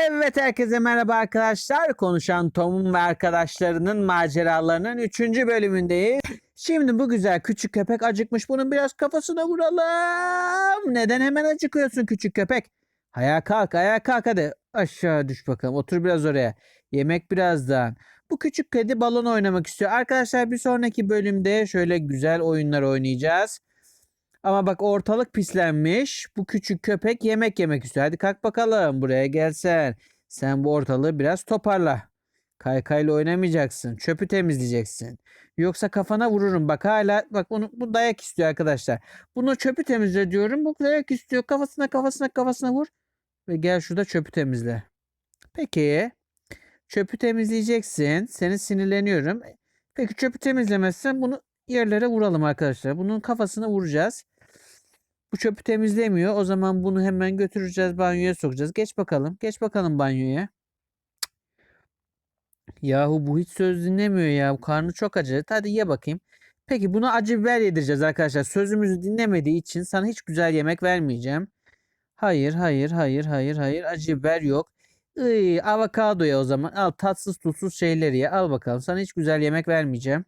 Evet herkese merhaba arkadaşlar. Konuşan Tom'un ve arkadaşlarının maceralarının 3. bölümündeyiz. Şimdi bu güzel küçük köpek acıkmış. Bunun biraz kafasına vuralım. Neden hemen acıkıyorsun küçük köpek? Ayağa kalk, ayağa kalk hadi. Aşağı düş bakalım. Otur biraz oraya. Yemek birazdan. Bu küçük kedi balon oynamak istiyor. Arkadaşlar bir sonraki bölümde şöyle güzel oyunlar oynayacağız. Ama bak ortalık pislenmiş. Bu küçük köpek yemek yemek istiyor. Hadi kalk bakalım buraya gelsen. Sen bu ortalığı biraz toparla. Kaykayla oynamayacaksın. Çöpü temizleyeceksin. Yoksa kafana vururum. Bak hala bak onu bu dayak istiyor arkadaşlar. Bunu çöpü temizle diyorum. Bu dayak istiyor. Kafasına kafasına kafasına vur. Ve gel şurada çöpü temizle. Peki. Çöpü temizleyeceksin. Seni sinirleniyorum. Peki çöpü temizlemezsen bunu yerlere vuralım arkadaşlar. Bunun kafasına vuracağız. Bu çöpü temizlemiyor. O zaman bunu hemen götüreceğiz banyoya sokacağız. Geç bakalım. Geç bakalım banyoya. Yahu bu hiç söz dinlemiyor ya. Bu karnı çok acı. Hadi ye bakayım. Peki buna acı biber yedireceğiz arkadaşlar. Sözümüzü dinlemediği için sana hiç güzel yemek vermeyeceğim. Hayır, hayır, hayır, hayır, hayır. Acı biber yok. Iy, avokadoya o zaman. Al tatsız tuzsuz şeyleri ye. Al bakalım. Sana hiç güzel yemek vermeyeceğim.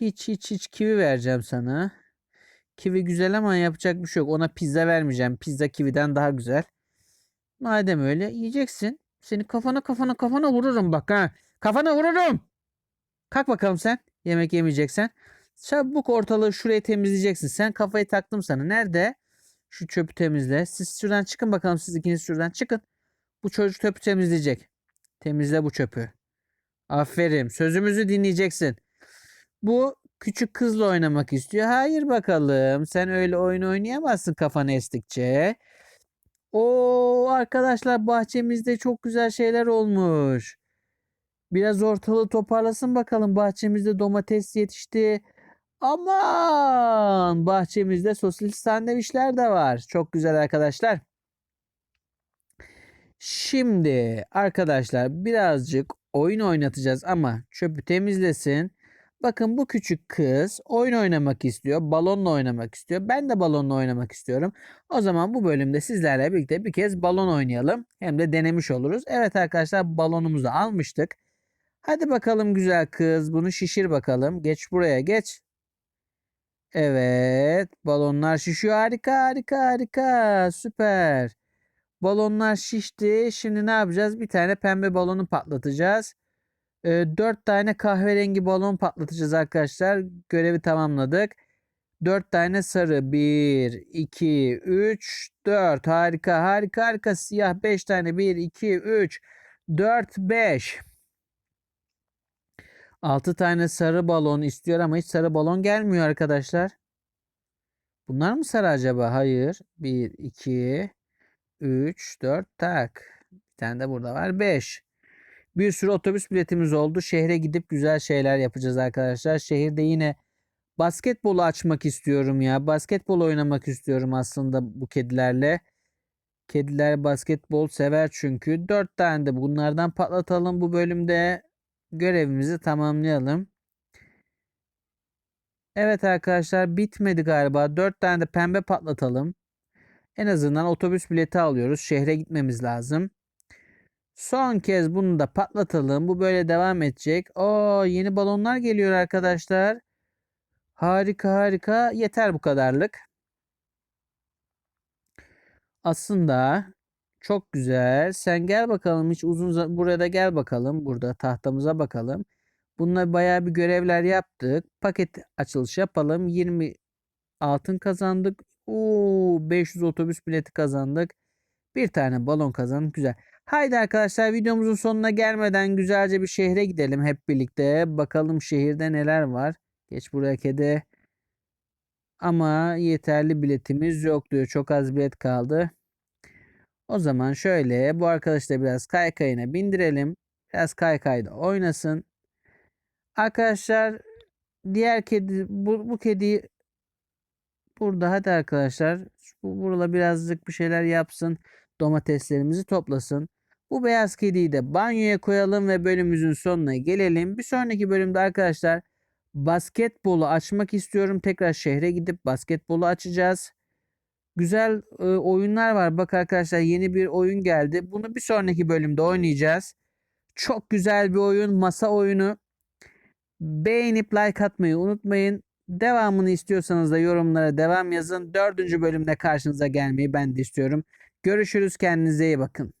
Hiç hiç hiç kivi vereceğim sana. Kivi güzel ama yapacak bir şey yok. Ona pizza vermeyeceğim. Pizza kividen daha güzel. Madem öyle yiyeceksin. Seni kafana kafana kafana vururum bak ha. Kafana vururum. Kalk bakalım sen. Yemek yemeyeceksen. Çabuk ortalığı şurayı temizleyeceksin. Sen kafayı taktım sana. Nerede? Şu çöpü temizle. Siz şuradan çıkın bakalım. Siz ikiniz şuradan çıkın. Bu çocuk çöpü temizleyecek. Temizle bu çöpü. Aferin. Sözümüzü dinleyeceksin. Bu küçük kızla oynamak istiyor. Hayır bakalım. Sen öyle oyun oynayamazsın kafanı estikçe. Oo arkadaşlar bahçemizde çok güzel şeyler olmuş. Biraz ortalığı toparlasın bakalım. Bahçemizde domates yetişti. Aman bahçemizde sosis sandviçler de var. Çok güzel arkadaşlar. Şimdi arkadaşlar birazcık oyun oynatacağız ama çöpü temizlesin. Bakın bu küçük kız oyun oynamak istiyor. Balonla oynamak istiyor. Ben de balonla oynamak istiyorum. O zaman bu bölümde sizlerle birlikte bir kez balon oynayalım. Hem de denemiş oluruz. Evet arkadaşlar balonumuzu almıştık. Hadi bakalım güzel kız. Bunu şişir bakalım. Geç buraya geç. Evet. Balonlar şişiyor. Harika harika harika. Süper. Balonlar şişti. Şimdi ne yapacağız? Bir tane pembe balonu patlatacağız. E, 4 tane kahverengi balon patlatacağız arkadaşlar. Görevi tamamladık. 4 tane sarı. 1, 2, 3, 4. Harika harika harika. Siyah 5 tane. 1, 2, 3, 4, 5. 6 tane sarı balon istiyor ama hiç sarı balon gelmiyor arkadaşlar. Bunlar mı sarı acaba? Hayır. 1, 2, 3, 4 tak. Bir tane de burada var. 5. Bir sürü otobüs biletimiz oldu. Şehre gidip güzel şeyler yapacağız arkadaşlar. Şehirde yine basketbolu açmak istiyorum ya. Basketbol oynamak istiyorum aslında bu kedilerle. Kediler basketbol sever çünkü. 4 tane de bunlardan patlatalım bu bölümde. Görevimizi tamamlayalım. Evet arkadaşlar bitmedi galiba. 4 tane de pembe patlatalım. En azından otobüs bileti alıyoruz. Şehre gitmemiz lazım. Son kez bunu da patlatalım. Bu böyle devam edecek. Oo yeni balonlar geliyor arkadaşlar. Harika harika. Yeter bu kadarlık. Aslında çok güzel. Sen gel bakalım hiç uzun burada gel bakalım. Burada tahtamıza bakalım. Bununla bayağı bir görevler yaptık. Paket açılış yapalım. 20 altın kazandık. Oo 500 otobüs bileti kazandık. Bir tane balon kazandık. Güzel. Haydi arkadaşlar videomuzun sonuna gelmeden güzelce bir şehre gidelim hep birlikte. Bakalım şehirde neler var. Geç buraya kedi. Ama yeterli biletimiz yok diyor. Çok az bilet kaldı. O zaman şöyle bu arkadaşı da biraz kaykayına bindirelim. Biraz kaykayda oynasın. Arkadaşlar diğer kedi bu, bu kedi burada hadi arkadaşlar bu burada birazcık bir şeyler yapsın. Domateslerimizi toplasın. Bu beyaz kediyi de banyoya koyalım ve bölümümüzün sonuna gelelim. Bir sonraki bölümde arkadaşlar basketbolu açmak istiyorum. Tekrar şehre gidip basketbolu açacağız. güzel e, oyunlar var. Bak arkadaşlar yeni bir oyun geldi. Bunu bir sonraki bölümde oynayacağız. Çok güzel bir oyun. Masa oyunu. Beğenip like atmayı unutmayın. Devamını istiyorsanız da yorumlara devam yazın. Dördüncü bölümde karşınıza gelmeyi ben de istiyorum. Görüşürüz. Kendinize iyi bakın.